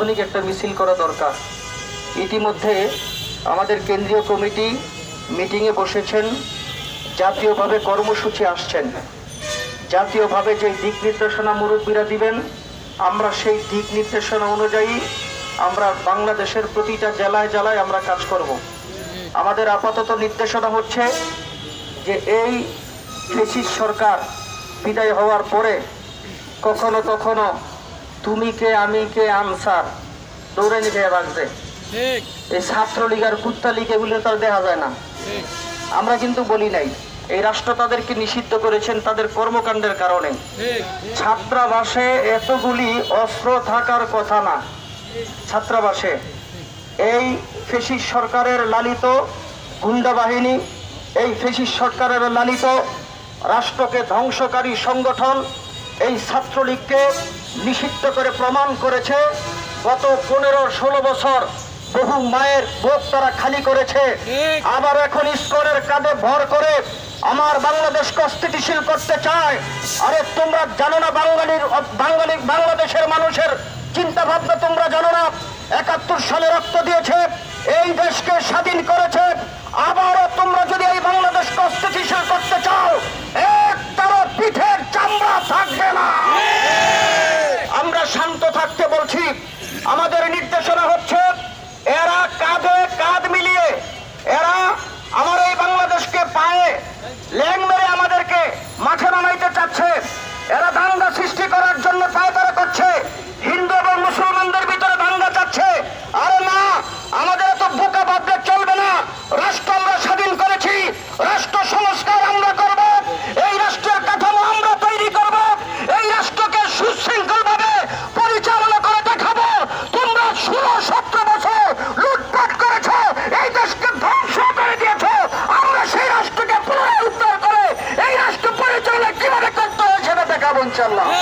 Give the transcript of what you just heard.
তাৎক্ষণিক একটা মিছিল করা দরকার। ইতিমধ্যে আমাদের কেন্দ্রীয় কমিটি মিটিংয়ে বসেছেন, জাতীয়ভাবে কর্মসূচি আসছেন। জাতীয়ভাবে যে দিক নির্দেশনা মুরব্বীরা দিবেন, আমরা সেই দিক নির্দেশনা অনুযায়ী আমরা বাংলাদেশের প্রতিটা জেলায় জেলায় আমরা কাজ করব। আমাদের আপাতত নির্দেশনা হচ্ছে যে এই ফেসিস সরকার বিদায় হওয়ার পরে কখনো কখনো তুমি কে আমি কে আনসার দৌড়ে নিতে বাগছে এই ছাত্রলীগ আর কুত্তা লীগ এগুলো তো আর দেখা যায় না। আমরা কিন্তু বলি নাই এই রাষ্ট্র তাদেরকে নিষিদ্ধ করেছেন তাদের কর্মকাণ্ডের কারণে। ছাত্রাবাসে এতগুলি অস্ত্র থাকার কথা না। ছাত্রাবাসে। এই ফেসিস সরকারের লালিত গুন্ডা বাহিনী এই ফেসিস সরকারের লালিত রাষ্ট্রকে ধ্বংসকারী সংগঠন এই ছাত্রলীগকে নিষিদ্ধ করে প্রমাণ করেছে গত পনেরো ষোলো বছর বহু মায়ের বুক তারা খালি করেছে। আবার এখন ইস্কনের কাঁধে ভর করে আমার বাংলাদেশকে অস্থিতিশীল করতে চায়। আরে তোমরা জানো না বাঙালির বাঙালি বাংলাদেশের মানুষের চিন্তা ভাবনা তোমরা জানো না? একাত্তর সালে রক্ত দিয়েছে এই দেশকে স্বাধীন করেছে। আবারও তোমরা যদি এই বাংলাদেশকে অস্থিতিশীল আমাদের নির্দেশনা রাষ্ট্রকে